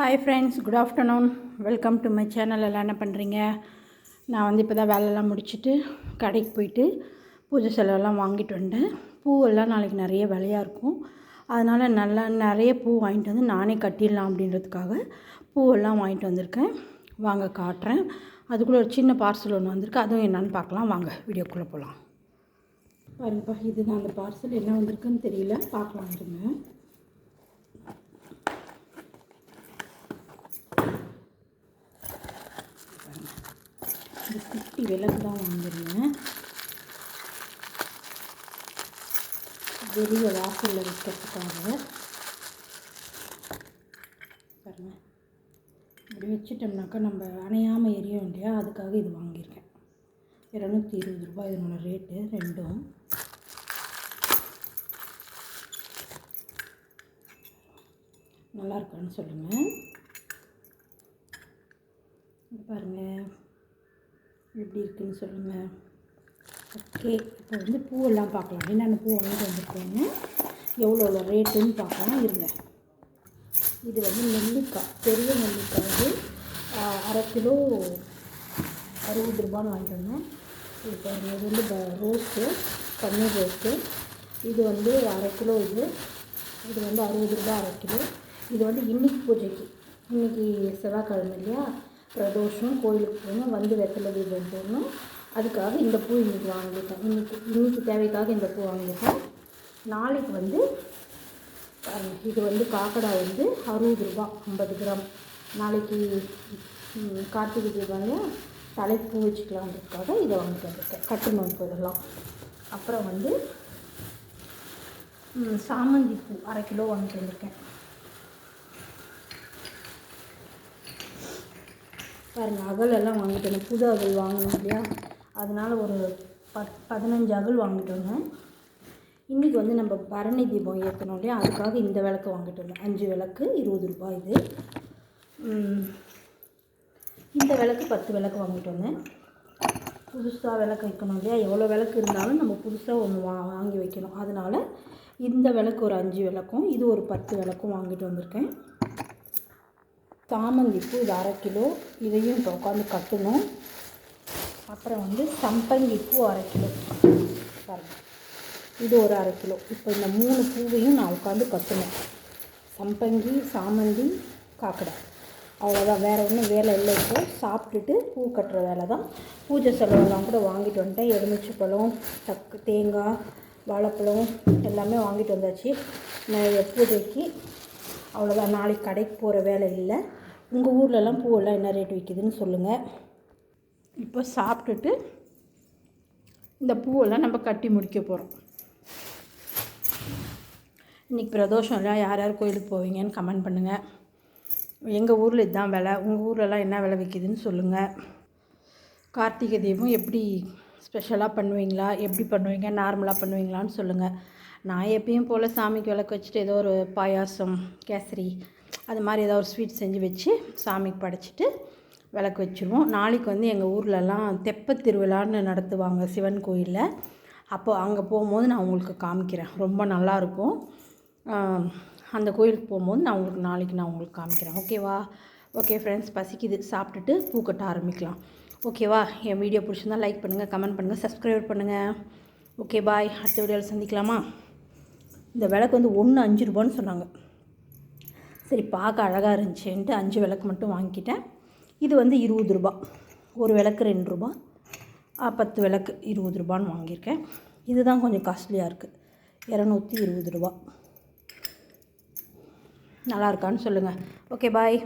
Hi friends good afternoon welcome to my channel எல்லாம் என்ன பண்ணுறீங்க நான் வந்து இப்போ தான் வேலையெல்லாம் முடிச்சுட்டு கடைக்கு போயிட்டு பூஜை செலவெல்லாம் வாங்கிட்டு வந்தேன். பூவெல்லாம் நாளைக்கு நிறைய விலையாக இருக்கும். அதனால் நல்லா நிறைய பூ வாங்கிட்டு வந்து நானே கட்டிடலாம் அப்படின்றதுக்காக பூவெல்லாம் வாங்கிட்டு வந்திருக்கேன். வாங்க காட்டுறேன். அதுக்குள்ளே ஒரு சின்ன பார்சல் ஒன்று வந்திருக்கு. அதுவும் என்னென்னு பார்க்கலாம். வாங்க வீடியோக்குள்ளே போகலாம் பாருங்கப்பா இதுதான் அந்த பார்சல் என்ன வந்திருக்குன்னு தெரியல. பார்க்கலாம் இருங்க. இந்த குட்டி விளக்கு தான் வாங்கியிருந்தேன். வெளியே வாசலில் வைக்கிறதுக்காக. பாருங்கள் இப்படி வச்சுட்டோம்னாக்கா நம்ம அணையாமல் எரியும் இல்லையா? அதுக்காக இது வாங்கியிருக்கேன். இரநூத்தி இருபது ரூபாய் இதனோட ரேட்டு ரெண்டும். நல்லா இருக்கான்னு சொல்லுங்கள் பாருங்கள் எப்படி இருக்குன்னு சொல்லுங்கள் ஓகே இப்போ வந்து பூவெல்லாம் பார்க்கலாம். என்னென்ன பூ வாங்கிட்டு வந்திருக்கேன்னு எவ்வளோ எவ்வளோ ரேட்டுன்னு பார்க்கலாம். இருங்க. இது வந்து நெல்லிக்காய் பெரிய நெல்லிக்காய் வந்து அரை கிலோ அறுபது ரூபான்னு வாங்கிட்டு வந்தோம். இது இது வந்து ரோஸ்ட்டு பன்னீர் ரோஸ்ட்டு. இது வந்து அரை கிலோ இது. இது வந்து அறுபது ரூபா அரை கிலோ. இது வந்து இன்னைக்கு பூஜைக்கு. இன்றைக்கி செவ்வாய்க்கிழமை இல்லையா? பிரதோஷம் கோயிலுக்கு போகணும் வந்து வெத்தலை தீபம் போடணும். அதுக்காக இந்த பூ இன்றைக்கி வாங்கிட்டேன் இன்றைக்கி இன்றைக்கி தேவைக்காக இந்த பூ வாங்கிட்டேன் நாளைக்கு வந்து இது வந்து காக்கடா வந்து அறுபது ரூபா ஐம்பது கிராம். நாளைக்கு கார்த்திகை தீபம் தலைக்கு பூ வச்சுக்கலான்றதுக்காக இதை வாங்கிட்டு வந்திருக்கேன். கட்டணும் அப்புறம் வந்து சாமந்தி பூ அரை கிலோ வாங்கிட்டு வந்திருக்கேன். பாருங்கள் அகலெல்லாம் வாங்கிட்டு வந்தேன் புது அகல் வாங்கணும் இல்லையா? அதனால் ஒரு பத் பதினஞ்சு அகல் வாங்கிட்டு வந்தேன் இன்றைக்கி வந்து நம்ம பரணி தீபம் ஏற்றணும் இல்லையா? அதுக்காக இந்த விளக்கு வாங்கிட்டு வந்தேன் அஞ்சு விளக்கு இருபது ரூபாய் இது. இந்த விளக்கு பத்து விளக்கு வாங்கிட்டு வந்தேன். புதுசாக விளக்கு வைக்கணும் இல்லையா? எவ்வளோ விளக்கு இருந்தாலும் நம்ம புதுசாக ஒன்று வா வாங்கி வைக்கணும். அதனால் இந்த விளக்கு ஒரு அஞ்சு விளக்கும் இது ஒரு பத்து விளக்கும் வாங்கிட்டு வந்திருக்கேன். சாமந்தி பூ இது அரை கிலோ. இதையும் இப்போ உட்காந்து கட்டணும். அப்புறம் வந்து சம்பங்கி பூ அரை கிலோ. பாருங்கள் இது ஒரு அரை கிலோ. இப்போ இந்த மூணு பூவையும் நான் உட்காந்து கட்டணும். சம்பங்கி சாமந்தி காக்கடை. அவ்வளோதான் வேறு ஒன்றும் வேலை இல்லை இப்போ. சாப்பிட்டுட்டு பூ கட்டுற வேலை தான். பூஜை செலவெல்லாம் கூட வாங்கிட்டு வந்துட்டேன். எலுமிச்சை பழம் தக்கு தேங்காய் வாழைப்பழம் எல்லாமே வாங்கிட்டு வந்தாச்சு. நான் பூஜைக்கு அவ்வளோதான் நாளைக்கு கடைக்கு போகிற வேலை இல்லை. உங்கள் ஊர்லலாம் பூவெல்லாம் என்ன ரேட் விற்கிதுன்னு சொல்லுங்கள் இப்போ சாப்பிட்டுட்டு இந்த பூவெல்லாம் நம்ம கட்டி முடிக்க போகிறோம் இன்றைக்கி பிரதோஷம் யார் யார் கோயிலுக்கு போவீங்கன்னு கமெண்ட் பண்ணுங்கள் எங்கள் ஊரில் இதுதான் விலை உங்கள் ஊர்லலாம் என்ன விலை விற்கிதுன்னு சொல்லுங்கள் கார்த்திகை தீபம் எப்படி ஸ்பெஷலாக பண்ணுவீங்களா எப்படி பண்ணுவீங்க நார்மலாக பண்ணுவீங்களான்னு சொல்லுங்கள் நான் எப்பயும் போல் சாமிக்கு விளக்கு வச்சுட்டு ஏதோ ஒரு பாயாசம் கேசரி அது மாதிரி ஏதாவது ஒரு ஸ்வீட் செஞ்சு வச்சு சாமிக்கு படைச்சிட்டு விளக்கு வச்சுருவோம். நாளைக்கு வந்து எங்கள் ஊர்லலாம் தெப்ப திருவிழான்னு நடத்துவாங்க சிவன் கோயிலில். அப்போ அங்கே போகும்போது நான் உங்களுக்கு காமிக்கிறேன். ரொம்ப நல்லாயிருக்கும் அந்த கோயிலுக்கு போகும்போது நான் உங்களுக்கு நாளைக்கு நான் உங்களுக்கு காமிக்கிறேன். ஓகேவா ஓகே ஃப்ரெண்ட்ஸ் பசிக்குது. சாப்பிட்டுட்டு பூ கட்ட ஆரம்பிக்கலாம் ஓகேவா என் வீடியோ பிடிச்சிருந்தால் லைக் பண்ணுங்கள் கமெண்ட் பண்ணுங்கள் சப்ஸ்கிரைப் பண்ணுங்கள் ஓகே பாய் அடுத்த வீடியோவில் சந்திக்கலாமா? இந்த விளக்கு வந்து ஒன்று அஞ்சு ரூபான்னு சொன்னாங்க. சரி பார்க்க அழகாக இருந்துச்சுன்ட்டு அஞ்சு விளக்கு மட்டும் வாங்கிக்கிட்டேன். இது வந்து இருபது ரூபா. ஒரு விளக்கு ரெண்டு ரூபா. பத்து விளக்கு இருபது ரூபான்னு வாங்கியிருக்கேன். இதுதான் கொஞ்சம் காஸ்ட்லியாக இருக்குது இரநூத்தி இருபது ரூபா. நல்லா இருக்கான்னு சொல்லுங்கள் ஓகே பாய்.